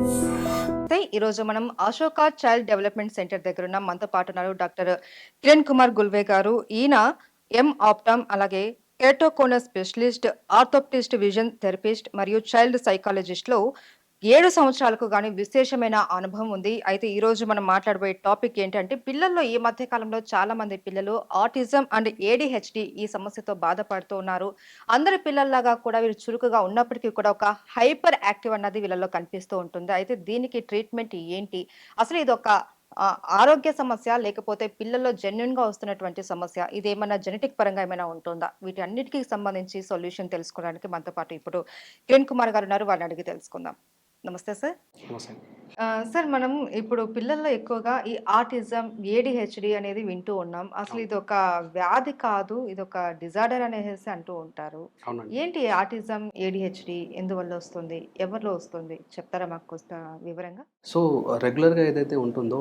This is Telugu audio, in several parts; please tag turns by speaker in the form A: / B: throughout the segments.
A: అయితే ఈరోజు మనం అశోక చైల్డ్ డెవలప్మెంట్ సెంటర్ దగ్గర ఉన్న మనతో పాటు ఉన్నారు డాక్టర్ కిరణ్ కుమార్ గుల్వే గారు. ఈయన ఎం ఆప్టమ్ అలాగే keratoconus specialist orthoptist vision therapist మరియు చైల్డ్ సైకాలజిస్ట్లో ఏడు సంవత్సరాలకు గాని విశేషమైన అనుభవం ఉంది. అయితే ఈ రోజు మనం మాట్లాడబోయే టాపిక్ ఏంటంటే పిల్లల్లో ఈ మధ్య కాలంలో చాలా మంది పిల్లలు ఆటిజం అండ్ ఏడిహెచ్డి ఈ సమస్యతో బాధపడుతూ ఉన్నారు. అందరి పిల్లల్లాగా కూడా వీరు చురుకుగా ఉన్నప్పటికీ కూడా ఒక హైపర్ యాక్టివ్ అన్నది వీళ్ళలో కనిపిస్తూ ఉంటుంది. అయితే దీనికి ట్రీట్మెంట్ ఏంటి? అసలు ఇది ఒక ఆరోగ్య సమస్య లేకపోతే పిల్లల్లో జెన్యున్గా వస్తున్నటువంటి సమస్య ఇది ఏమైనా జెనెటిక్ పరంగా ఏమైనా ఉంటుందా? వీటి అన్నిటికీ సంబంధించి సొల్యూషన్ తెలుసుకోవడానికి మనతో పాటు ఇప్పుడు కిరణ్ కుమార్ గారు ఉన్నారు. వారిని అడిగి తెలుసుకుందాం. నమస్తే సార్.
B: నమస్తే.
A: సార్ మనం ఇప్పుడు పిల్లల్లో ఎక్కువగా ఈ ఆటిజం ఏడిహెచ్డి అనేది వింటూ ఉన్నాం. అసలు. ఇది ఒక వ్యాధి కాదు ఇది ఒక డిజార్డర్ అనేసి అంటూ ఉంటారు. ఏంటి ఆటిజం ఏడిహెచ్డి ఎందువల్ల వస్తుంది? ఎవరిలో వస్తుంది? చెప్తారా మాకు కొంత వివరంగా?
B: సో రెగ్యులర్గా ఏదైతే ఉంటుందో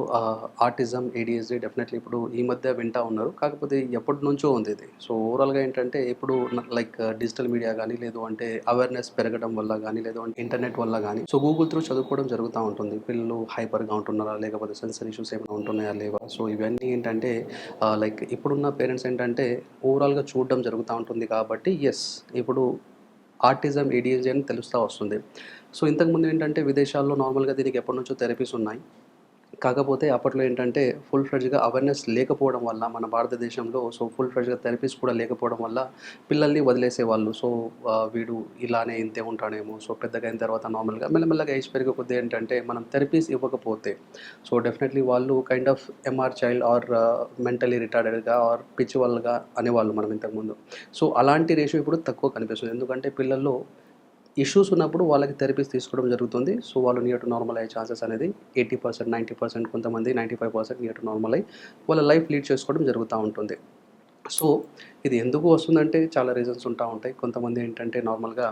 B: ఆర్టిజం ఏడిఎస్డి డెఫినెట్లీ ఇప్పుడు ఈ మధ్య వింటా ఉన్నారు. కాకపోతే ఎప్పటి నుంచో ఉంది ఇది. సో ఓవరాల్గా ఏంటంటే ఇప్పుడు లైక్ డిజిటల్ మీడియా కానీ లేదు అంటే అవేర్నెస్ పెరగడం వల్ల కానీ లేదు అంటే ఇంటర్నెట్ వల్ల కానీ సో గూగుల్ త్రూ చదువుకోవడం జరుగుతూ ఉంటుంది. పిల్లలు హైపర్గా ఉంటున్నారా? లేకపోతే సెన్సర్ ఇష్యూస్ ఏమైనా ఉంటున్నాయా? లేవా? సో ఇవన్నీ ఏంటంటే లైక్ ఇప్పుడున్న పేరెంట్స్ ఏంటంటే ఓవరాల్గా చూడడం జరుగుతూ ఉంటుంది కాబట్టి ఎస్ ఇప్పుడు ఆర్టిజం ఏడిఎస్జీ అని తెలుస్తూ వస్తుంది. సో ఇంతకుముందు ఏంటంటే విదేశాల్లో నార్మల్గా దీనికి ఎప్పటి నుంచో థెరపీస్ ఉన్నాయి. కాకపోతే అప్పట్లో ఏంటంటే ఫుల్ ఫ్రెడ్జ్గా అవేర్నెస్ లేకపోవడం వల్ల మన భారతదేశంలో సో ఫుల్ ఫ్రెడ్జ్గా థెరపీస్ కూడా లేకపోవడం వల్ల పిల్లల్ని వదిలేసేవాళ్ళు. సో వీడు ఇలానే ఇంతే ఉంటాడేమో. సో పెద్దగా అయిన తర్వాత నార్మల్గా మెల్లమెల్లగా ఏజ్ పెరిగే కొద్దీ ఏంటంటే మనం థెరపీస్ ఇవ్వకపోతే సో డెఫినెట్లీ వాళ్ళు kind of MR child or mentally రిటార్డెడ్గా or పిచ్చివల్గా అనేవాళ్ళు మనం ఇంతకుముందు. సో అలాంటి రేషియో ఇప్పుడు తక్కువ కనిపిస్తుంది. ఎందుకంటే పిల్లల్లో ఇష్యూస్ ఉన్నప్పుడు వాళ్ళకి థెరపీస్ తీసుకోవడం జరుగుతుంది. సో వాళ్ళు నియర్ టు నార్మల్ అయ్యే ఛాన్సెస్ అనేది ఎయిటీ పర్సెంట్ నైంటీ పర్సెంట్ కొంతమంది ninety five percent near to normal అయ్యి వాళ్ళ లైఫ్ లీడ్ చేసుకోవడం జరుగుతూ ఉంటుంది. సో ఇది ఎందుకు వస్తుందంటే చాలా రీజన్స్ ఉంటా ఉంటాయి. కొంతమంది ఏంటంటే నార్మల్గా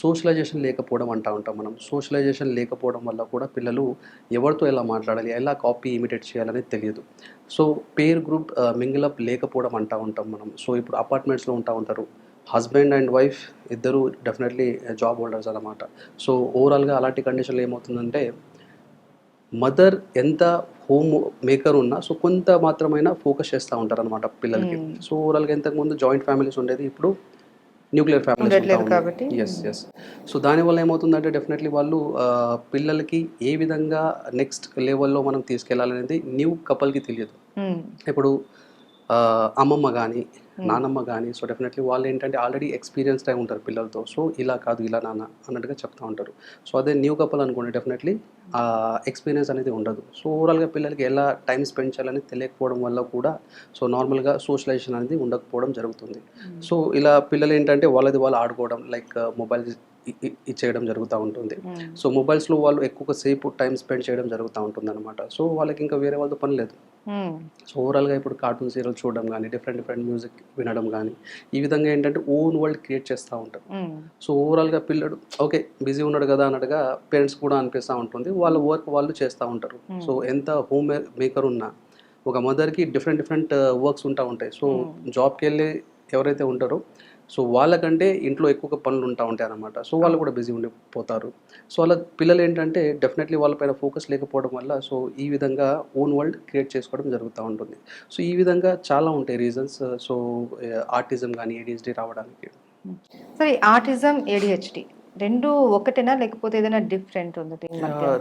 B: సోషలైజేషన్ లేకపోవడం అంటూ ఉంటాం మనం. సోషలైజేషన్ లేకపోవడం వల్ల కూడా పిల్లలు ఎవరితో ఎలా మాట్లాడాలి ఎలా కాపీ ఇమిటేట్ చేయాలనేది తెలియదు. సో పేర్ గ్రూప్ మింగిలప్ లేకపోవడం అంటూ ఉంటాం మనం. సో ఇప్పుడు అపార్ట్మెంట్స్లో ఉంటా ఉంటారు. హస్బెండ్ అండ్ వైఫ్ ఇద్దరు డెఫినెట్లీ జాబ్ హోల్డర్స్ అనమాట సో ఓవరాల్గా అలాంటి కండిషన్లో ఏమవుతుందంటే మదర్ ఎంత హోమ్ మేకర్ ఉన్నా సో కొంత మాత్రమైనా ఫోకస్ చేస్తూ ఉంటారు అనమాట పిల్లలకి. సో ఓవరాల్గా ఇంతకుముందు జాయింట్ ఫ్యామిలీస్ ఉండేది ఇప్పుడు న్యూక్లియర్ ఫ్యామిలీస్
A: కాబట్టి.
B: ఎస్ ఎస్ సో దానివల్ల ఏమవుతుందంటే డెఫినెట్లీ వాళ్ళు పిల్లలకి ఏ విధంగా నెక్స్ట్ లెవెల్లో మనం తీసుకెళ్ళాలనేది న్యూ కపుల్కి తెలియదు ఇప్పుడు అమ్మమ్మ కానీ. నానమ్మ కానీ సో డెఫినెట్లీ వాళ్ళు ఏంటంటే ఆల్రెడీ ఎక్స్పీరియన్స్డ్ అయి ఉంటారు పిల్లలతో. సో ఇలా కాదు ఇలా నాన్న అన్నట్టుగా చెప్తా ఉంటారు. సో అదే న్యూ కపుల్ అనుకోండి డెఫినెట్లీ ఆ ఎక్స్పీరియన్స్ అనేది ఉండదు. సో ఓవరాల్గా పిల్లలకి ఎలా టైం స్పెండ్ చేయాలని తెలియకపోవడం వల్ల కూడా సో నార్మల్గా సోషలైజేషన్ అనేది ఉండకపోవడం జరుగుతుంది.
A: ఉమ్,
B: సో ఇలా పిల్లలు ఏంటంటే వాళ్ళది వాళ్ళు ఆడుకోవడం లైక్ మొబైల్ ఇచ్చేయడం జరుగుతూ ఉంటుంది. సో మొబైల్స్లో వాళ్ళు ఎక్కువ సేపు టైం స్పెండ్ చేయడం జరుగుతూ ఉంటుంది అనమాట సో వాళ్ళకి ఇంకా వేరే వాళ్ళతో పని లేదు. సో ఓవరాల్గా ఇప్పుడు కార్టూన్ సీరియల్ చూడడం కానీ డిఫరెంట్ డిఫరెంట్ మ్యూజిక్ వినడం కానీ ఈ విధంగా ఏంటంటే ఓన్ వరల్డ్ క్రియేట్ చేస్తూ ఉంటారు. సో ఓవరాల్గా పిల్లడు ఓకే బిజీ ఉన్నాడు కదా అన్నట్టుగా పేరెంట్స్ కూడా అనిపిస్తూ ఉంటుంది. వాళ్ళ వర్క్ వాళ్ళు చేస్తూ ఉంటారు. సో ఎంత హోమ్ మేకర్ ఉన్నా ఒక మదర్కి డిఫరెంట్ డిఫరెంట్ వర్క్స్ ఉంటా ఉంటాయి. సో. జాబ్కి వెళ్ళి ఎవరైతే ఉంటారో సో వాళ్ళకంటే ఇంట్లో ఎక్కువ పనులు ఉంటా ఉంటాయి అన్నమాట. సో వాళ్ళు కూడా బిజీ ఉండిపోతారు సో వాళ్ళ పిల్లలు ఏంటంటే డెఫినెట్లీ వాళ్ళపైన ఫోకస్ లేకపోవడం వల్ల సో ఈ విధంగా ఓన్ వరల్డ్ క్రియేట్ చేసుకోవడం జరుగుతూ ఉంటుంది. సో ఈ విధంగా చాలా ఉంటాయి రీజన్స్. సో ఆర్టిజం కానీ ఏడిఎస్డి రావడానికి.
A: సరే ఆటిజం ఏడిహెచ్డి రెండు ఒకటేనా? లేకపోతే ఏదైనా డిఫరెంట్ ఉంది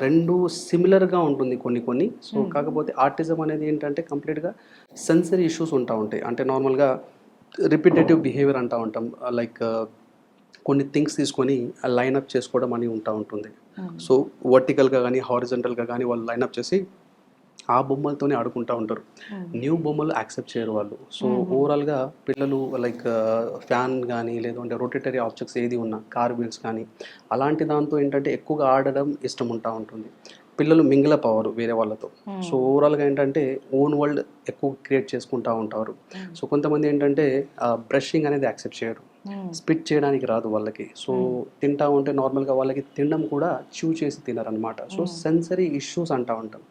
B: రెండు సిమిలర్గా ఉంటుంది కొన్ని కొన్ని. సో. కాకపోతే ఆర్టిజం అనేది ఏంటంటే కంప్లీట్గా సెన్సరీ ఇష్యూస్ ఉంటా ఉంటాయి. అంటే నార్మల్గా రిపిటేటివ్ బిహేవియర్ అంటూ ఉంటాం. లైక్ కొన్ని థింగ్స్ తీసుకొని లైనప్ చేసుకోవడం అని ఉంటా ఉంటుంది. సో వర్టికల్గా కానీ హారిజంటల్గా కానీ వాళ్ళు లైనప్ చేసి ఆ బొమ్మలతోనే ఆడుకుంటూ ఉంటారు. న్యూ బొమ్మలు యాక్సెప్ట్ చేయరు వాళ్ళు. సో. ఓవరాల్గా పిల్లలు లైక్ ఫ్యాన్ కానీ లేదంటే రొటేటరీ ఆబ్జెక్ట్స్ ఏది ఉన్నా కార్ వీల్స్ కానీ అలాంటి దాంతో ఏంటంటే ఎక్కువగా ఆడడం ఇష్టం ఉంటా ఉంటుంది. పిల్లలు మింగిలప్ అవ్వరు వేరే వాళ్ళతో. సో ఓవరాల్గా ఏంటంటే ఓన్ వరల్డ్ ఎక్కువ క్రియేట్ చేసుకుంటూ ఉంటారు. సో కొంతమంది ఏంటంటే బ్రషింగ్ అనేది యాక్సెప్ట్ చేయరు. స్పిట్ చేయడానికి రాదు వాళ్ళకి. So
A: Hmm.
B: తింటా ఉంటే నార్మల్గా వాళ్ళకి తినడం కూడా చూ చేసి తినరనమాట సో
A: Hmm.
B: సెన్సరీ ఇష్యూస్ అంటా ఉంటాం.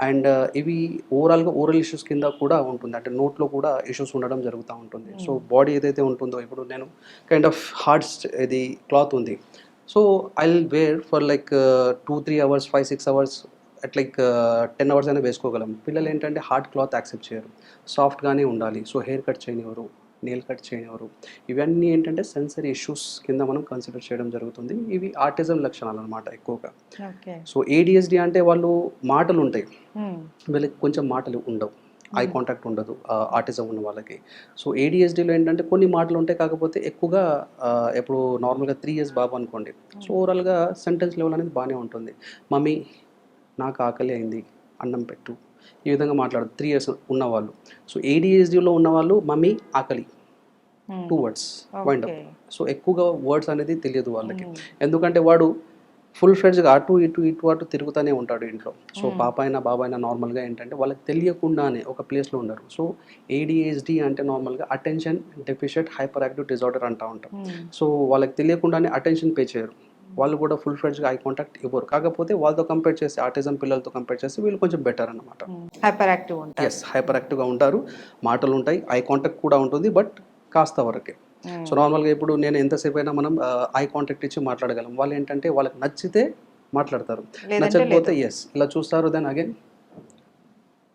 B: అండ్ ఇవి ఓవరాల్గా ఓరల్ ఇష్యూస్ కింద కూడా ఉంటుంది. అంటే నోట్లో కూడా ఇష్యూస్ ఉండడం జరుగుతూ ఉంటుంది. So
A: Hmm.
B: బాడీ ఏదైతే ఉంటుందో ఇప్పుడు నేను కైండ్ ఆఫ్ హార్డ్స్ ఇది క్లాత్ ఉంది. So I wear for like two three hours five six hours at like ten hours అయినా వేసుకోగలం. పిల్లలు ఏంటంటే హార్డ్ క్లాత్ యాక్సెప్ట్ చేయరు. సాఫ్ట్గానే ఉండాలి. సో హెయిర్ కట్ చేయనివ్వరు నెయిల్ కట్ చేయనివ్వరు. ఇవన్నీ ఏంటంటే సెన్సరీ ఇష్యూస్ కింద మనం కన్సిడర్ చేయడం జరుగుతుంది. ఇవి ఆర్టిజం లక్షణాలు అనమాట ఎక్కువగా.
A: ఓకే.
B: సో ఏడిఎస్డి అంటే వాళ్ళు మాటలు ఉంటాయి వీళ్ళకి కొంచెం మాటలు ఉండవు. Eye
A: Hmm.
B: కాంటాక్ట్ ఉండదు ఆర్టిజం ఉన్న వాళ్ళకి. సో ఏడిఎస్డిలో ఏంటంటే కొన్ని మాటలు ఉంటాయి కాకపోతే ఎక్కువగా ఇప్పుడు నార్మల్గా త్రీ ఇయర్స్ బాబు అనుకోండి. సో ఓవరాల్గా సెంటెన్స్ లెవెల్ అనేది బాగానే ఉంటుంది. మమ్మీ నాకు ఆకలి అయింది అన్నం పెట్టు. ఈ విధంగా మాట్లాడు త్రీ ఇయర్స్ ఉన్నవాళ్ళు. సో ఏడిఎస్డిలో ఉన్నవాళ్ళు మమ్మీ ఆకలి. Two words wind up so ఎక్కువగా వర్డ్స్ అనేది తెలియదు వాళ్ళకి. ఎందుకంటే వాడు ఫుల్ ఫ్రెడ్జ్గా అటు ఇటు ఇటు అటు తిరుగుతూనే ఉంటాడు ఇంట్లో. సో. పాప అయినా బాబా అయినా నార్మల్గా ఏంటంటే వాళ్ళకి తెలియకుండానే ఒక ప్లేస్లో ఉండరు. సో ఏడిహెచ్డి అంటే నార్మల్గా attention deficit hyperactive disorder అంటూ ఉంటాం సో వాళ్ళకి తెలియకుండానే అటెన్షన్ పే చేయరు. వాళ్ళు కూడా ఫుల్ ఫ్రెడ్జ్గా ఐ కాంటాక్ట్ ఇవ్వరు. కాకపోతే వాళ్ళతో కంపేర్ చేసి ఆర్టిజం పిల్లలతో కంపేర్ చేసి వీళ్ళు కొంచెం బెటర్ అనమాట
A: హైపర్ యాక్టివ్ ఉంటారు.
B: ఎస్ హైపర్ యాక్టివ్గా ఉంటారు. మాటలు ఉంటాయి ఐ కాంటాక్ట్ కూడా ఉంటుంది. బట్ కాస్త వరకే. సో నార్మల్గా ఇప్పుడు నేను ఎంతసేపు అయినా మనం ఐ కాంటాక్ట్ ఇచ్చి మాట్లాడగలం. వాళ్ళు ఏంటంటే వాళ్ళకి నచ్చితే మాట్లాడతారు. నచ్చకపోతే ఎస్ ఇలా చూస్తారు దెన్ అగైన్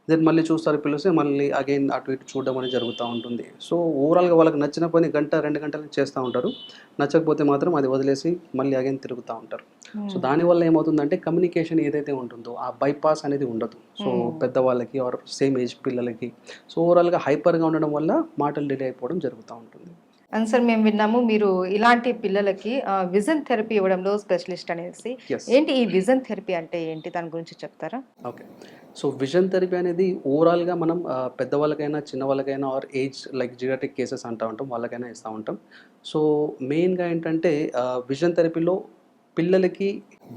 B: దెన్ మళ్ళీ చూస్తారు పిలిస్తే మళ్ళీ అగైన్ అటు ఇటు చూడడం అనేది జరుగుతూ ఉంటుంది. సో ఓవరాల్గా వాళ్ళకి నచ్చిన పని గంట రెండు గంటలు చేస్తూ ఉంటారు. నచ్చకపోతే మాత్రం అది వదిలేసి మళ్ళీ అగైన్ తిరుగుతూ ఉంటారు. సో దానివల్ల ఏమవుతుందంటే కమ్యూనికేషన్ ఏదైతే ఉంటుందో ఆ బైపాస్ అనేది ఉండదు. సో. పెద్దవాళ్ళకి ఆర్ సేమ్ ఏజ్ పిల్లలకి. సో ఓవరాల్గా హైపర్గా ఉండడం వల్ల మాటలు డిలే అయిపోవడం జరుగుతూ ఉంటుంది.
A: సార్ మేము విన్నాము. మీరు ఇలాంటి పిల్లలకి విజన్ థెరపీ ఇవ్వడంలో స్పెషలిస్ట్ అనేసి. ఏంటి ఈ విజన్ థెరపీ అంటే ఏంటి? దాని గురించి చెప్తారా?
B: ఓకే సో విజన్ థెరపీ అనేది ఓవరాల్గా మనం పెద్దవాళ్ళకైనా చిన్నవాళ్ళకైనా or age like geriatric cases అంటూ ఉంటాం వాళ్ళకైనా ఇస్తూ ఉంటాం. సో మెయిన్గా ఏంటంటే విజన్ థెరపీలో పిల్లలకి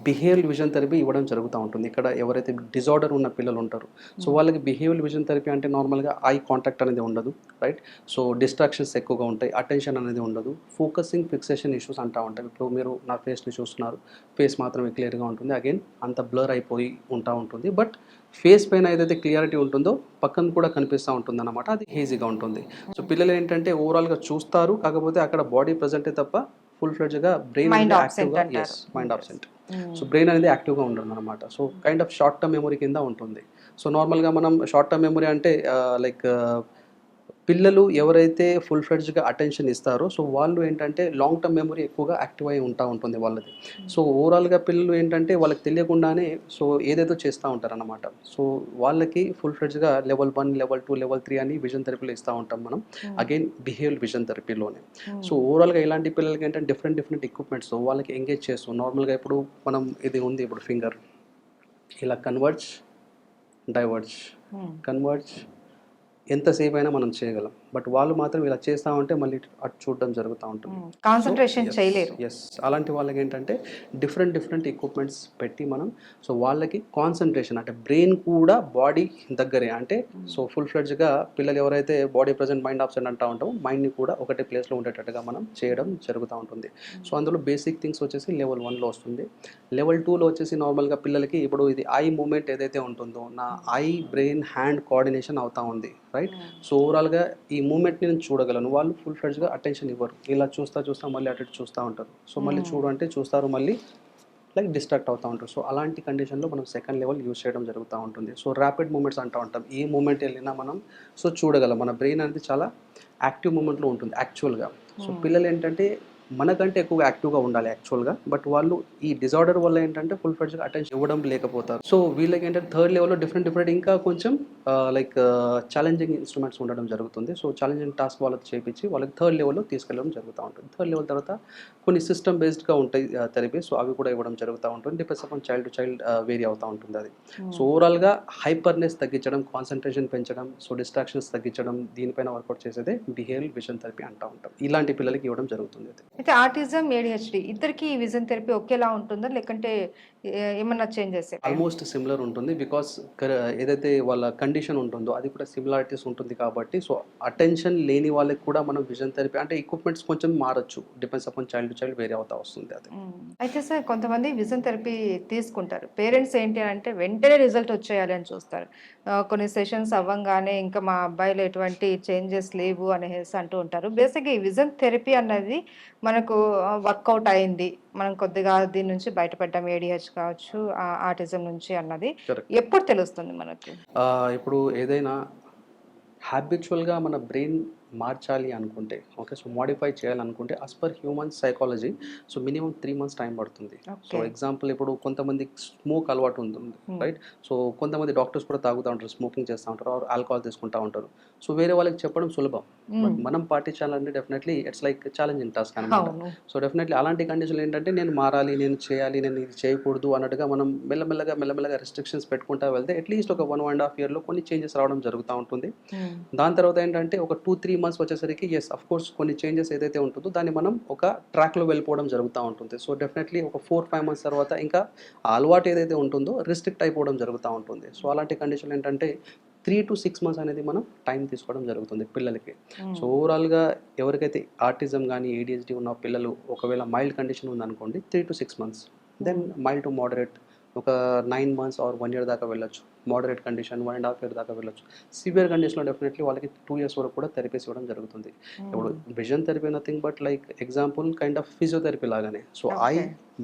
B: బిహేవియర్ విజన్ థెరపీ ఇవ్వడం జరుగుతూ ఉంటుంది. ఇక్కడ ఎవరైతే డిజార్డర్ ఉన్న పిల్లలు ఉంటారు సో వాళ్ళకి బిహేవియర్ విజన్ థెరపీ అంటే నార్మల్గా ఐ కాంటాక్ట్ అనేది ఉండదు రైట్? సో డిస్ట్రాక్షన్స్ ఎక్కువగా ఉంటాయి అటెన్షన్ అనేది ఉండదు ఫోకసింగ్ ఫిక్సేషన్ ఇష్యూస్ అంటూ ఉంటాయి. ఇప్పుడు మీరు నా ఫేస్ని చూస్తున్నారు ఫేస్ మాత్రమే క్లియర్గా ఉంటుంది అగైన్ అంత బ్లర్ అయిపోయి ఉంటా ఉంటుంది. బట్ ఫేస్ పైన ఏదైతే క్లియారిటీ ఉంటుందో పక్కన కూడా కనిపిస్తూ ఉంటుంది అనమాట అది ఈజీగా ఉంటుంది. సో పిల్లలు ఏంటంటే ఓవరాల్గా చూస్తారు కాకపోతే అక్కడ బాడీ ప్రజెంటే తప్ప ఫుల్ ఫ్లెడ్జ్గా బ్రెయిన్
A: absent
B: యాక్టివ్గా. Yes mind absent. So brain అనేది యాక్టివ్గా ఉండదు అనమాట so kind of short term memory కింద ఉంటుంది సో నార్మల్గా మనం షార్ట్ టర్మ్ మెమరీ అంటే లైక్ పిల్లలు ఎవరైతే ఫుల్ ఫ్లెడ్జ్గా అటెన్షన్ ఇస్తారో సో వాళ్ళు ఏంటంటే లాంగ్ టర్మ్ మెమరీ ఎక్కువగా యాక్టివ్ అయి ఉంటా ఉంటుంది వాళ్ళది. సో ఓవరాల్గా పిల్లలు ఏంటంటే వాళ్ళకి తెలియకుండానే సో ఏదేదో చేస్తూ ఉంటారు అనమాట సో వాళ్ళకి full ఫ్లెడ్జ్గా level one level two level three అని విజన్ థెరపీలో ఇస్తూ ఉంటాం మనం.
A: Hmm.
B: అగైన్ బిహేవియర్ విజన్ థెరపీలోనే
A: Hmm.
B: సో ఓవరాల్గా ఇలాంటి పిల్లలకి ఏంటంటే డిఫరెంట్ డిఫరెంట్ ఎక్విప్మెంట్స్ వాళ్ళకి ఎంగేజ్ చేస్తూ నార్మల్గా ఇప్పుడు మనం ఇది ఉంది ఇప్పుడు ఫింగర్ ఇలా కన్వర్జ్ డైవర్జ్
A: Hmm.
B: కన్వర్జ్ ఎంతసేపు అయినా మనం చేయగలం. బట్ వాళ్ళు మాత్రం ఇలా చేస్తూ ఉంటే మళ్ళీ అటు చూడడం జరుగుతూ ఉంటుంది.
A: కాన్సన్ట్రేషన్ చేయలేరు.
B: ఎస్ అలాంటి వాళ్ళకి ఏంటంటే డిఫరెంట్ డిఫరెంట్ ఎక్విప్మెంట్స్ పెట్టి మనం సో వాళ్ళకి కాన్సన్ట్రేషన్ అంటే బ్రెయిన్ కూడా బాడీ దగ్గరే. అంటే సో ఫుల్ ఫ్లెడ్జ్గా పిల్లలు ఎవరైతే బాడీ ప్రజెంట్ మైండ్ ఆబ్సెంట్ అంటూ ఉంటామో మైండ్ని కూడా ఒకటే ప్లేస్లో ఉండేటట్టుగా మనం చేయడం జరుగుతూ ఉంటుంది. సో అందులో బేసిక్ థింగ్స్ వచ్చేసి లెవెల్ వన్లో వస్తుంది. లెవెల్ టూలో వచ్చేసి నార్మల్గా పిల్లలకి ఇప్పుడు ఇది ఐ మూమెంట్ ఏదైతే ఉంటుందో నా ఐ బ్రెయిన్ హ్యాండ్ కోఆర్డినేషన్ అవుతా ఉంది రైట్ సో ఓవరాల్గా ఈ మూమెంట్ని నేను చూడగలను. వాళ్ళు ఫుల్ ఫ్లెడ్జ్గా అటెన్షన్ ఇవ్వరు. ఇలా చూస్తా చూస్తా మళ్ళీ అటు చూస్తూ ఉంటారు. సో మళ్ళీ
A: Hmm.
B: చూడు అంటే చూస్తారు మళ్ళీ లైక్ డిస్ట్రాక్ట్ అవుతూ ఉంటారు. సో అలాంటి కండిషన్లో మనం సెకండ్ లెవెల్ యూస్ చేయడం జరుగుతూ ఉంటుంది. సో ర్యాపిడ్ మూమెంట్స్ అంటూ ఉంటాం. ఏ మూమెంట్ వెళ్ళినా మనం సో చూడగలం. మన బ్రెయిన్ అనేది చాలా యాక్టివ్ మూమెంట్లో ఉంటుంది యాక్చువల్గా సో
A: Hmm.
B: పిల్లలు ఏంటంటే మనకంటే ఎక్కువగా యాక్టివ్గా ఉండాలి యాక్చువల్గా బట్ వాళ్ళు ఈ డిజార్డర్ వల్ల ఏంటంటే ఫుల్ ఫ్లెడ్జ్గా అటెన్షన్ ఇవ్వడం లేకపోతారు. సో వీళ్ళకి ఏంటంటే థర్డ్ లెవెల్లో డిఫరెంట్ డిఫరెంట్ ఇంకా కొంచెం లైక్ ఛాలెంజింగ్ ఇన్స్ట్రుమెంట్స్ ఉండడం జరుగుతుంది. సో ఛాలెంజింగ్ టాస్క్ వాళ్ళకి చేపించి వాళ్ళకి థర్డ్ లెవెల్లో తీసుకెళ్ళడం జరుగుతూ ఉంటుంది. థర్డ్ లెవెల్ తర్వాత కొన్ని సిస్టమ్ బేస్డ్గా ఉంటాయి థెరపీ సో అవి కూడా ఇవ్వడం జరుగుతూ ఉంటుంది. Depends upon child to child vary అవుతూ ఉంటుంది అది. సో ఓవరాల్గా హైపర్నెస్ తగ్గించడం కాన్సన్ట్రేషన్ పెంచడం సో డిస్ట్రాక్షన్స్ తగ్గించడం దీనిపైన వర్కౌట్ చేసేదే బిహేవియర్ విజన్ థెరపీ అంటూ ఉంటాం. ఇలాంటి పిల్లలకి ఇవ్వడం జరుగుతుంది
A: అయితే ఆటిజం ఏడిహెచ్డి ఇద్దరికి ఈ విజన్ థెరపీ ఒకేలా ఉంటుందా? లేకంటే ఏమన్నా చేంజెస్
B: ఆల్మోస్ట్ సిమిలర్ ఉంటుంది బికాస్ ఏదైతే వాళ్ళ కండిషన్ ఉంటుందో అది కూడా సిమిలారిటీస్ ఉంటుంది కాబట్టి సో అటెన్షన్ లేని వాళ్ళకి కూడా మనం విజన్ థెరపీ అంటే ఎక్విప్మెంట్స్ కొంచెం మారచ్చు. Depends upon child to child వేరే అవుతా వస్తుంది అది.
A: అయితే సార్ కొంతమంది విజన్ థెరపీ తీసుకుంటారు. పేరెంట్స్ ఏంటి అంటే వెంటనే రిజల్ట్ వచ్చేయాలి అని చూస్తారు. కొన్ని సెషన్స్ అవ్వంగానే ఇంకా మా అబ్బాయిలో ఎటువంటి చేంజెస్ లేవు అనేసి అంటూ ఉంటారు. బేసిక్గా ఈ విజన్ థెరపీ అన్నది మనకు వర్కౌట్ అయింది. మనం కొద్దిగా దీని నుంచి బయటపడ్డాం ఏడిహెచ్ కావచ్చు ఆటిజం నుంచి అన్నది. ఎప్పుడు తెలుస్తుంది మనకి
B: ఇప్పుడు ఏదైనా హ్యాబిచువల్గా మన బ్రెయిన్ మార్చాలి అనుకుంటే ఓకే? సో మోడిఫై చేయాలనుకుంటే as per human psychology so minimum three months time పడుతుంది. సో. ఎగ్జాంపుల్ ఇప్పుడు కొంతమంది స్మోక్ అలవాటు ఉంటుంది
A: Hmm.
B: రైట్ సో కొంతమంది డాక్టర్స్ కూడా తాగుతూ ఉంటారు స్మోకింగ్ చేస్తూ ఉంటారు ఆర్ ఆల్కహాల్ తీసుకుంటూ ఉంటారు. సో వేరే వాళ్ళకి చెప్పడం సులభం. But
A: Hmm.
B: మనం పాటించాలంటే definitely it's like challenging task అనమాట సో డెఫినెట్లీ అలాంటి కండిషన్లు ఏంటంటే నేను మారాలి నేను చేయాలి నేను ఇది చేయకూడదు అన్నట్టుగా మనం మెల్లమెల్లగా మెల్లమెల్లగా రెస్ట్రిక్షన్స్ పెట్టుకుంటా వెళ్తే అట్లీస్ట్ ఒక వన్ అండ్ హాఫ్ ఇయర్లో కొన్ని చేంజెస్ రావడం జరుగుతూ ఉంటుంది.
A: ఉమ్,
B: దాని తర్వాత ఏంటంటే ఒక టూ త్రీ మంత్స్ వచ్చేసరికి ఎస్ అఫ్ కోర్స్ కొన్ని చేంజెస్ ఏదైతే ఉంటుందో దాన్ని మనం ఒక ట్రాక్లో వెళ్ళిపోవడం జరుగుతూ ఉంటుంది. సో డెఫినెట్లీ ఒక ఫోర్ ఫైవ్ మంత్స్ తర్వాత ఇంకా అలవాటు ఏదైతే ఉంటుందో రిస్ట్రిక్ట్ అయిపోవడం జరుగుతూ ఉంటుంది. సో అలాంటి కండిషన్ ఏంటంటే త్రీ టు సిక్స్ మంత్స్ అనేది మనం టైం తీసుకోవడం జరుగుతుంది పిల్లలకి. సో ఓవరాల్గా ఎవరికైతే ఆర్టిజం కానీ ఏడిహెచ్డి ఉన్న పిల్లలు ఒకవేళ మైల్డ్ కండిషన్ ఉందనుకోండి three to six months then mild to moderate ఒక nine months or one year దాకా వెళ్ళొచ్చు. Moderate condition one and half year దాకా వెళ్ళొచ్చు. సివియర్ కండిషన్లో డెఫినెట్లీ వాళ్ళకి టూ ఇయర్స్ వరకు కూడా థెరపీస్ ఇవ్వడం జరుగుతుంది. ఇప్పుడు vision therapy nothing but like example kind of physiotherapy లాగానే. So eye.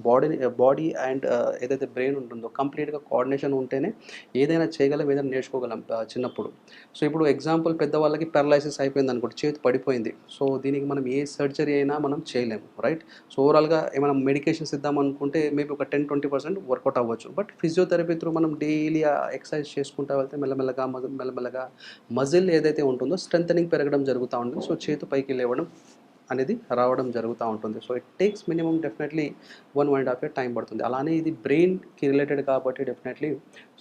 B: Body body and ఏదైతే బ్రెయిన్ ఉంటుందో కంప్లీట్గా కోఆర్డినేషన్ ఉంటేనే ఏదైనా చేయగలం ఏదైనా నేర్చుకోగలం uh, చిన్నప్పుడు. సో ఇప్పుడు ఎగ్జాంపుల్ పెద్దవాళ్ళకి పారలైసిస్ అయిపోయింది అనుకోండి చేతి పడిపోయింది. సో దీనికి మనం ఏ సర్జరీ అయినా మనం చేయలేము రైట్ సో ఓవరాల్గా ఏమైనా మెడికేషన్స్ ఇద్దాం అనుకుంటే మేబీ ఒక టెన్ ట్వంటీ పర్సెంట్ వర్కౌట్ అవ్వచ్చు. బట్ ఫిజియోథెరపీ త్రూ మనం డైలీ ఎక్సర్సైజ్ చేసుకుంటా వెళ్తే మెల్లమెల్లగా మెల్లమెల్లగా మజిల్ ఏదైతే ఉంటుందో స్ట్రెంథనింగ్ పెరగడం జరుగుతూ ఉంటుంది. సో చేతి పైకి లేవడం అనేది రావడం జరుగుతూ ఉంటుంది. So it takes minimum definitely one one and half year time పడుతుంది. అలానే ఇది బ్రెయిన్కి రిలేటెడ్ కాబట్టి definitely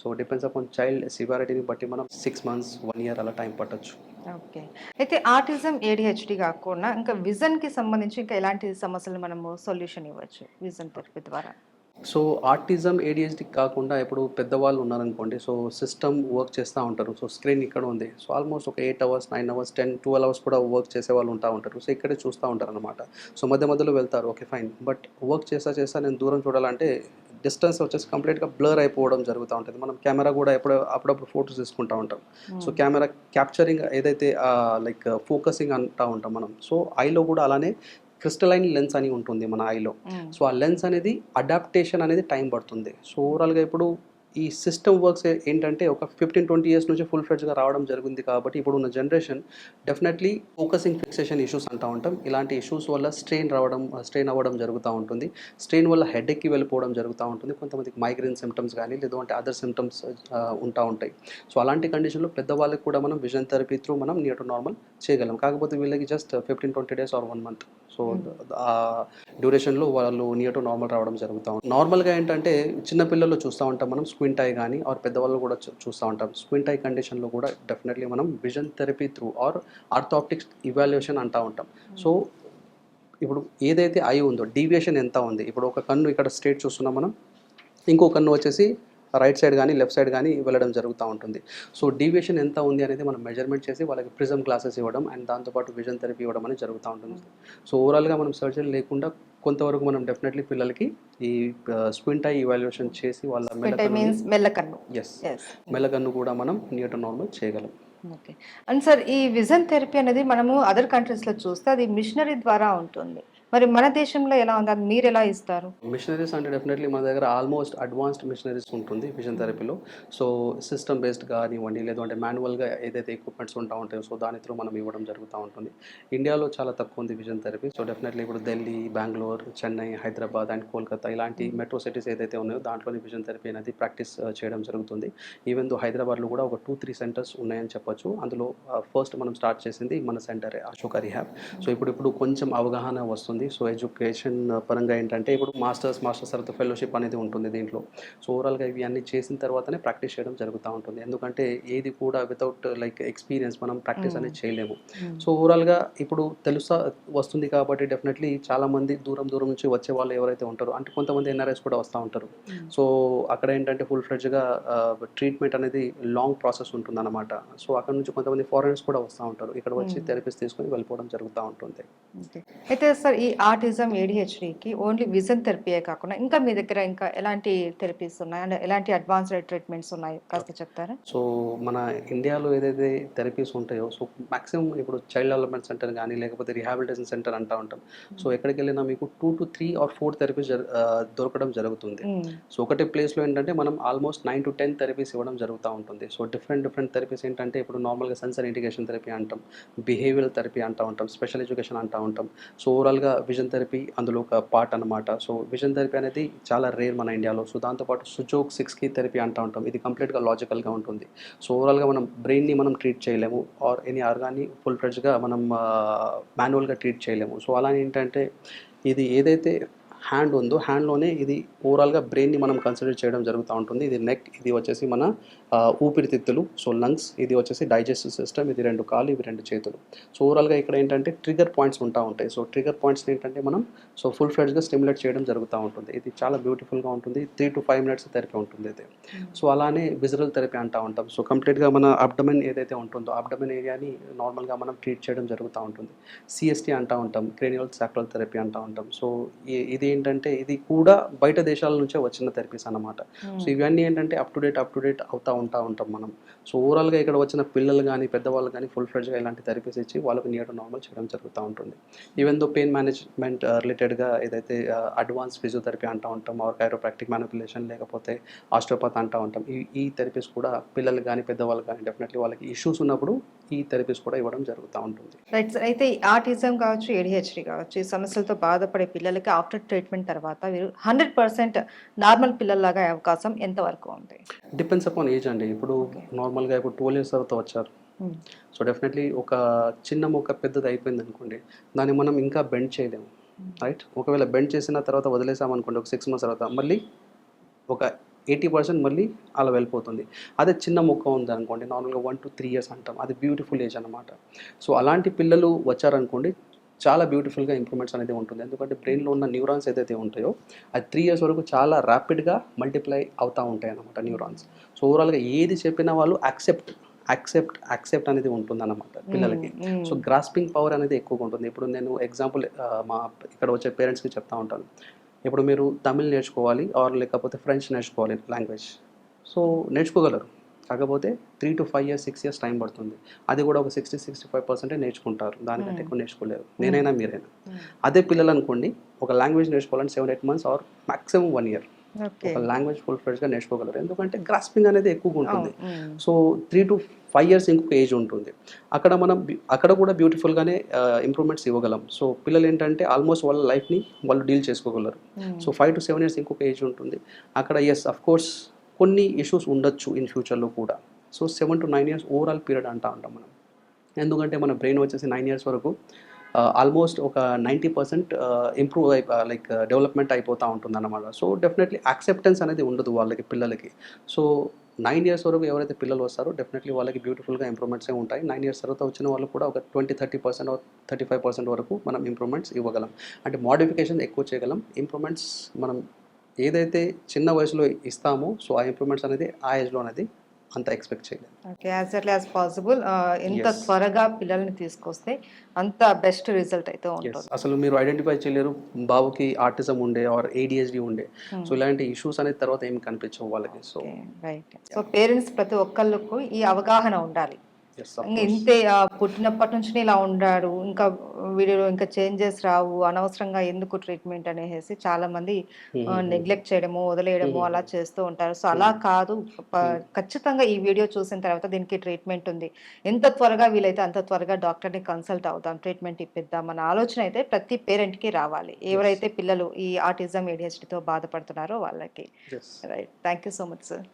B: so depends upon child సివారిటీని బట్టి మనం సిక్స్ మంత్స్ వన్ ఇయర్ అలా టైం పట్టొచ్చు.
A: ఓకే అయితే ఆర్టిజం ఏడిహెచ్డి కాకుండా ఇంకా విజన్కి సంబంధించి ఇంకా ఎలాంటి సమస్యలు మనము సొల్యూషన్ ఇవ్వచ్చు? విజన్ థెరపీ ద్వారా.
B: సో ఆర్టిజం ఏడిహెచ్డి కాకుండా ఇప్పుడు పెద్దవాళ్ళు ఉన్నారనుకోండి సో సిస్టమ్ వర్క్ చేస్తూ ఉంటారు. సో స్క్రీన్ ఇక్కడ ఉంది. సో ఆల్మోస్ట్ ఒక eight hours nine hours ten twelve hours కూడా వర్క్ చేసే వాళ్ళు ఉంటా ఉంటారు. సో ఇక్కడే చూస్తూ ఉంటారు అనమాట సో మధ్య మధ్యలో వెళ్తారు. Okay fine. బట్ వర్క్ చేస్తా చేస్తా నేను దూరం చూడాలంటే డిస్టెన్స్ వచ్చేసి కంప్లీట్గా బ్లర్ అయిపోవడం జరుగుతూ ఉంటుంది. మనం కెమెరా కూడా ఎప్పుడు అప్పుడప్పుడు ఫొటోస్ తీసుకుంటూ ఉంటాం. సో కెమెరా క్యాప్చరింగ్ ఏదైతే లైక్ ఫోకసింగ్ అంటూ ఉంటాం మనం. సో ఐలో కూడా అలానే క్రిస్టలైన్ లెన్స్ అని ఉంటుంది మన ఐలో. సో ఆ లెన్స్ అనేది అడాప్టేషన్ అనేది టైం పడుతుంది. సో ఓవరాల్గా ఇప్పుడు ఈ సిస్టమ్ వర్క్స్ ఏంటంటే ఒక ఫిఫ్టీన్ ట్వంటీ ఇయర్స్ నుంచి ఫుల్ ఫ్లెడ్జ్గా రావడం జరిగింది కాబట్టి ఇప్పుడు ఉన్న generation definitely focusing fixation issues అంటూ ఉంటాం. ఇలాంటి ఇష్యూస్ వల్ల స్ట్రెయిన్ రావడం స్ట్రెయిన్ అవ్వడం జరుగుతూ ఉంటుంది. స్ట్రెయిన్ వల్ల హెడేక్కి వెళ్ళిపోవడం జరుగుతూ ఉంటుంది. కొంతమందికి మైగ్రేన్ సిమ్టమ్స్ కానీ లేదు అంటే అదర్ సిమ్టమ్స్ ఉంటా ఉంటాయి. సో అలాంటి కండిషన్లో పెద్దవాళ్ళకి కూడా మనం విజన్ థెరపీ త్రూ మనం నియర్ టు నార్మల్ చేయగలం. కాకపోతే వీళ్ళకి just fifteen twenty days or one month so ఆ డ్యూరేషన్లో వాళ్ళు నియర్ టు నార్మల్ రావడం జరుగుతూ ఉంటుంది. నార్మల్గా ఏంటంటే చిన్న పిల్లల్లో చూస్తూ ఉంటాం మనం స్క్వింట్ ఐ కానీ ఆర్ పెద్దవాళ్ళు కూడా చూస్తూ ఉంటాం. స్క్వింట్ ఐ కండిషన్లో కూడా డెఫినెట్లీ మనం vision therapy through or orthoptics evaluation అంటూ ఉంటాం. సో ఇప్పుడు ఏదైతే ఐ ఉందో డీవియేషన్ ఎంత ఉంది? ఇప్పుడు ఒక కన్ను ఇక్కడ స్ట్రేట్ చూస్తున్నాం మనం. ఇంకో కన్ను వచ్చేసి రైట్ సైడ్ కానీ లెఫ్ట్ సైడ్ కానీ వెళ్ళడం జరుగుతూ ఉంటుంది. సో డీవియేషన్ ఎంత ఉంది అనేది మనం మెజర్మెంట్ చేసి వాళ్ళకి ప్రిజమ్ క్లాసెస్ ఇవ్వడం అండ్ దాంతోపాటు విజన్ థెరపీ ఇవ్వడం అనేది జరుగుతూ ఉంటుంది. సో ఓవరాల్గా మనం సర్జరీ లేకుండా కొంతవరకు మనం డెఫినెట్లీ పిల్లలకి ఈ స్క్వింట్ ఐ ఇవాల్యుయేషన్ చేసి వాళ్ళ
A: మెల్లకన్ను
B: ఎస్ మెల్లకన్ను. కూడా మనం నియర్ టు నార్మల్ చేయగలం.
A: ఓకే అండ్ సార్ ఈ విజన్ థెరపీ అనేది మనము అదర్ కంట్రీస్లో చూస్తే అది మిషనరీ ద్వారా ఉంటుంది. మరి మన దేశంలో ఎలా ఉంది? అది మీరు ఎలా ఇస్తారు?
B: మిషనరీస్ అంటే డెఫినెట్లీ మన దగ్గర ఆల్మోస్ట్ అడ్వాన్స్డ్ మిషనరీస్ ఉంటుంది విజన్ థెరపీలో సో సిస్టమ్ బేస్డ్ కానివ్వండి లేదు అంటే మాన్యువల్గా ఏదైతే ఎక్విప్మెంట్స్ ఉంటా ఉంటాయో సో దాని త్రూ మనం ఇవ్వడం జరుగుతూ ఉంటుంది. ఇండియాలో చాలా తక్కువ ఉంది విజన్ థెరపీ సో డెఫినెట్లీ ఇప్పుడు ఢిల్లీ బెంగళూరు చెన్నై హైదరాబాద్ అండ్ కోల్కతా ఇలాంటి మెట్రో సిటీస్ ఏదైతే ఉన్నాయో దాంట్లోనే విజన్ థెరపీ అనేది ప్రాక్టీస్ uh, చేయడం జరుగుతుంది. ఈవెన్ దో హైదరాబాద్లో కూడా ఒక టూ త్రీ సెంటర్స్ ఉన్నాయని చెప్పొచ్చు. అందులో uh, ఫస్ట్ మనం స్టార్ట్ చేసింది మన సెంటర్ అశోక రిహాబ్ సో ఇప్పుడు ఇప్పుడు కొంచెం అవగాహన వస్తుంది. సో ఎడ్యుకేషన్ పరంగా ఏంటంటే ఇప్పుడు మాస్టర్స్ మాస్టర్స్ తర్వాత ఫెలోషిప్ అనేది ఉంటుంది దీంట్లో. సో ఓవరాల్గా ఇవి అన్ని చేసిన తర్వాతనే ప్రాక్టీస్ చేయడం జరుగుతూ ఉంటుంది. ఎందుకంటే ఏది కూడా వితౌట్ లైక్ ఎక్స్పీరియన్స్ మనం ప్రాక్టీస్ అనేది చేయలేము. సో ఓవరాల్గా ఇప్పుడు తెలుసా వస్తుంది కాబట్టి డెఫినెట్లీ చాలా మంది దూరం దూరం నుంచి వచ్చే వాళ్ళు ఎవరైతే ఉంటారో అంటే కొంతమంది ఎన్ఆర్ఎస్ కూడా వస్తూ ఉంటారు. సో అక్కడ ఏంటంటే ఫుల్ ఫ్లెడ్జ్గా ట్రీట్మెంట్ అనేది లాంగ్ ప్రాసెస్ ఉంటుంది అనమాట సో అక్కడ నుంచి కొంతమంది ఫారినర్స్ కూడా వస్తూ ఉంటారు. ఇక్కడ వచ్చి. థెరపీస్ తీసుకొని వెళ్ళిపోవడం జరుగుతూ ఉంటుంది.
A: అయితే సార్ ఈ ఈ ఆటిజం ఏడిహెచ్డికి ఓన్లీ విజన్ థెరపీయే కాకుండా ఇంకా మీ దగ్గర ఇంకా ఎలాంటి థెరపీస్ ఉన్నాయి? అండ్ ఎలాంటి అడ్వాన్స్డ్ ట్రీట్మెంట్స్ ఉన్నాయి? కాస్త చెప్తారా?
B: సో మన ఇండియాలో ఏదైతే థెరపీస్ ఉంటాయో సో మాక్సిమం ఇప్పుడు చైల్డ్ డెవలప్మెంట్ సెంటర్ కానీ లేకపోతే రిహాబిలిటేషన్ సెంటర్ అంటూ ఉంటాం. సో ఎక్కడికి వెళ్ళినా మీకు two to three or four therapies దొరకడం జరుగుతుంది.
A: మ్మ్.
B: సో ఒకటే ప్లేస్లో ఏంటంటే మనం almost nine to ten therapies ఇవ్వడం జరుగుతూ ఉంటుంది. సో డిఫరెంట్ డిఫరెంట్ థెరపీస్ ఏంటంటే ఇప్పుడు నార్మల్గా సెన్సర్ ఇంటిగ్రేషన్ థెరపీ అంటాం బిహేవియర్ థెరపీ అంటూ ఉంటాం స్పెషల్ ఎడ్యుకేషన్ అంటూ ఉంటాం. సో ఓవరాల్గా విజన్ థెరపీ అందులో ఒక పార్ట్ అనమాట సో విజన్ థెరపీ అనేది చాలా రేర్ మన ఇండియాలో సో దాంతోపాటు సుజోక్ సిక్స్ కీ థెరపీ అంటూ ఉంటాం. ఇది కంప్లీట్గా లాజికల్గా ఉంటుంది. సో ఓవరాల్గా మనం బ్రెయిన్ని మనం ట్రీట్ చేయలేము. ఆర్ ఎనీ ఆర్గాన్ని ఫుల్ ఫ్రెడ్జ్గా మనం మాన్యువల్గా ట్రీట్ చేయలేము. సో అలానే ఏంటంటే ఇది ఏదైతే హ్యాండ్ ఉందో హ్యాండ్లోనే ఇది ఓవరాల్గా బ్రెయిన్ని మనం కన్సిడర్ చేయడం జరుగుతూ ఉంటుంది. ఇది నెక్ ఇది వచ్చేసి మన ఊపిరితిత్తులు సో లంగ్స్ ఇది వచ్చేసి డైజెస్టివ్ సిస్టమ్ ఇది రెండు కాళ్ళు ఇవి రెండు చేతులు. సో ఓవరాల్గా ఇక్కడ ఏంటంటే ట్రిగర్ పాయింట్స్ ఉంటా ఉంటాయి. సో ట్రిగర్ పాయింట్స్ ఏంటంటే మనం సో ఫుల్ ఫ్లెడ్జ్గా స్టిమ్యులేట్ చేయడం జరుగుతూ ఉంటుంది. ఇది చాలా బ్యూటిఫుల్గా ఉంటుంది. Three to five minutes therapy ఉంటుంది ఇది సో అలానే విజరల్ థెరపీ అంటూ ఉంటాం. సో కంప్లీట్గా మన అబ్డమెన్ ఏదైతే ఉంటుందో అబ్డమెన్ ఏరియాని నార్మల్గా మనం ట్రీట్ చేయడం జరుగుతూ ఉంటుంది. సిఎస్టీ అంటూ ఉంటాం క్రేనియల్ సాక్రల్ థెరపీ అంటూ ఉంటాం. సో ఇది ఏంటంటే ఇది కూడా బయట దేశాల నుంచే వచ్చిన థెరపీస్ అన్నమాట. సో ఇవన్నీ ఏంటంటే up to date up to date అవుతా ఉంటా ఉంటాం మనం. సో ఓవరాల్గా ఇక్కడ వచ్చిన పిల్లలు కానీ పెద్దవాళ్ళు కానీ ఫుల్ ఫ్రెడ్జ్గా ఇలాంటి థెరపీస్ ఇచ్చి వాళ్ళకి నియర్ నార్మల్ చేయడం జరుగుతూ ఉంటుంది. ఈవెన్ దో పెయిన్ మేనేజ్మెంట్ రిలేటెడ్గా ఏదైతే అడ్వాన్స్ ఫిజియోథెరపీ అంటూ ఉంటాం ఆర్ కైరోప్రాక్టిక్ మ్యానిపులేషన్ లేకపోతే ఆస్ట్రోపాత్ అంటూ ఉంటాం ఈ ఈ థెరపీస్ కూడా పిల్లలు కానీ పెద్దవాళ్ళు కానీ డెఫినెట్లీ వాళ్ళకి ఇష్యూస్ ఉన్నప్పుడు ఈ థెరపీస్ కూడా ఇవ్వడం జరుగుతూ ఉంటుంది.
A: రైట్ సార్ అయితే ఈ ఆటిజం కావచ్చు ఏడిహెచ్డి కావచ్చు ఈ సమస్యలతో బాధపడే పిల్లలకి ఆఫ్టర్ ట్రీట్మెంట్ తర్వాత వీరు హండ్రెడ్ పర్సెంట్ నార్మల్ పిల్లల్లాగా అవకాశం ఎంతవరకు ఉంది?
B: డిపెండ్స్ అపాన్ ఏజ్ అండి. ఇప్పుడు నార్మల్గా ఇప్పుడు ట్వెల్వ్ ఇయర్స్ తర్వాత వచ్చారు. సో డెఫినెట్లీ ఒక చిన్న మొక్క పెద్దది అయిపోయింది అనుకోండి దాన్ని మనం ఇంకా బెండ్ చేయలేము. రైట్? ఒకవేళ బెండ్ చేసిన తర్వాత వదిలేసామనుకోండి ఒక సిక్స్ మంత్స్ తర్వాత మళ్ళీ ఒక ఎయిటీ పర్సెంట్ మళ్ళీ అలా వెళ్ళిపోతుంది. అదే చిన్న మొక్క ఉంది అనుకోండి నార్మల్గా వన్ టు త్రీ ఇయర్స్ అంటాం. అది బ్యూటిఫుల్ ఏజ్ అనమాట సో అలాంటి పిల్లలు వచ్చారనుకోండి చాలా బ్యూటిఫుల్గా ఇంప్రూవ్మెంట్స్ అనేది ఉంటుంది. ఎందుకంటే బ్రెయిన్లో ఉన్న న్యూరాన్స్ ఏదైతే ఉంటాయో అది త్రీ ఇయర్స్ వరకు చాలా ర్యాపిడ్గా మల్టిప్లై అవుతూ ఉంటాయి అన్నమాట న్యూరాన్స్ సో ఓవరాల్గా ఏది చెప్పినా వాళ్ళు యాక్సెప్ట్ యాక్సెప్ట్ యాక్సెప్ట్ అనేది ఉంటుంది అన్నమాట పిల్లలకి. సో గ్రాస్పింగ్ పవర్ అనేది ఎక్కువగా ఉంటుంది. ఇప్పుడు నేను ఎగ్జాంపుల్ మా ఇక్కడ వచ్చే పేరెంట్స్కి చెప్తా ఉంటాను. ఇప్పుడు మీరు తమిళ్ నేర్చుకోవాలి ఆర్ లేకపోతే ఫ్రెంచ్ నేర్చుకోవాలి లాంగ్వేజ్ సో నేర్చుకోగలరు. కాకపోతే three to five years six years time పడుతుంది. అది కూడా ఒక సిక్స్టీ సిక్స్టీ ఫైవ్ పర్సెంటే నేర్చుకుంటారు. దానికంటే ఎక్కువ నేర్చుకోలేరు. నేనైనా మీరైనా. అదే పిల్లలు అనుకోండి ఒక లాంగ్వేజ్ నేర్చుకోవాలంటే seven eight months or maximum one year ఒక లాంగ్వేజ్ ఫుల్ ఫ్రెష్గా నేర్చుకోగలరు. ఎందుకంటే గ్రాస్పింగ్ అనేది ఎక్కువగా ఉంటుంది. So three to five years ఇంకొక ఏజ్ ఉంటుంది. అక్కడ మనం అక్కడ కూడా బ్యూటిఫుల్గానే ఇంప్రూవ్మెంట్స్ ఇవ్వగలం. సో పిల్లలు ఏంటంటే ఆల్మోస్ట్ వాళ్ళ లైఫ్ని వాళ్ళు డీల్ చేసుకోగలరు. So five to seven years ఇంకొక ఏజ్ ఉంటుంది. అక్కడ ఎస్ అఫ్ కోర్స్ కొన్ని ఇష్యూస్ ఉండొచ్చు ఇన్ ఫ్యూచర్లో కూడా. So seven to nine years overall period అంటా ఉంటాం మనం. ఎందుకంటే మన బ్రెయిన్ వచ్చేసి నైన్ ఇయర్స్ వరకు ఆల్మోస్ట్ ఒక నైంటీ పర్సెంట్ ఇంప్రూవ్ అయి లైక్ డెవలప్మెంట్ అయిపోతూ ఉంటుంది అన్నమాట సో డెఫినెట్లీ యాక్సెప్టెన్స్ అనేది ఉండదు వాళ్ళకి పిల్లలకి. సో నైన్ ఇయర్స్ వరకు ఎవరైతే పిల్లలు వస్తారో డెఫినెట్లీ వాళ్ళకి బ్యూటిఫుల్గా ఇంప్రూవ్మెంట్సే ఉంటాయి. నైన్ ఇయర్స్ తర్వాత వచ్చిన వాళ్ళు కూడా ఒక twenty thirty percent thirty five percent వరకు మనం ఇంప్రూవ్మెంట్స్ ఇవ్వగలం. అంటే మోడిఫికేషన్ ఎక్కువ చేయగలం. ఇంప్రూవ్మెంట్స్ మనం ఏదైతే చిన్న వయసులో ఇస్తామో సో ఆ ఇంప్రూవ్మెంట్స్ అనేది ఆ ఏజ్లో అనేది అంత ఎక్స్పెక్ట్ చేయలేదు.
A: Okay as early as possible ఎంత. త్వరగా పిల్లల్ని తీసుకొస్తే అంత బెస్ట్ రిజల్ట్ అయితే. ఉంటుంది.
B: అసలు మీరు ఐడెంటిఫై చేయలేరు బాబుకి ఆర్టిజం ఉండే ఆర్ ఏడిహెచ్డి ఉండే. సో ఇలాంటి ఇష్యూస్ అనేది తర్వాత ఏం కనిపించవు వాళ్ళకి సో
A: రైట్ సో పేరెంట్స్ ప్రతి ఒక్కళ్ళకు ఈ అవగాహన ఉండాలి. ఇంకా ఇంతే ఆ, పుట్టినప్పటి నుంచి ఇలా ఉండాడు. ఇంకా వీడియోలో ఇంకా చేంజెస్ రావు. అనవసరంగా ఎందుకు ట్రీట్మెంట్ అనేసి చాలా మంది నెగ్లెక్ట్ చేయడము వదిలేయడము అలా చేస్తూ ఉంటారు. సో అలా కాదు. ఖచ్చితంగా ఈ వీడియో చూసిన తర్వాత దీనికి ట్రీట్మెంట్ ఉంది. ఎంత త్వరగా వీలైతే అంత త్వరగా డాక్టర్ని కన్సల్ట్ అవుదాం ట్రీట్మెంట్ ఇప్పిద్దాం అన్న ఆలోచన అయితే ప్రతి పేరెంట్కి రావాలి ఎవరైతే పిల్లలు ఈ ఆటిజం తో బాధపడుతున్నారో వాళ్ళకి. Right thank you so much sir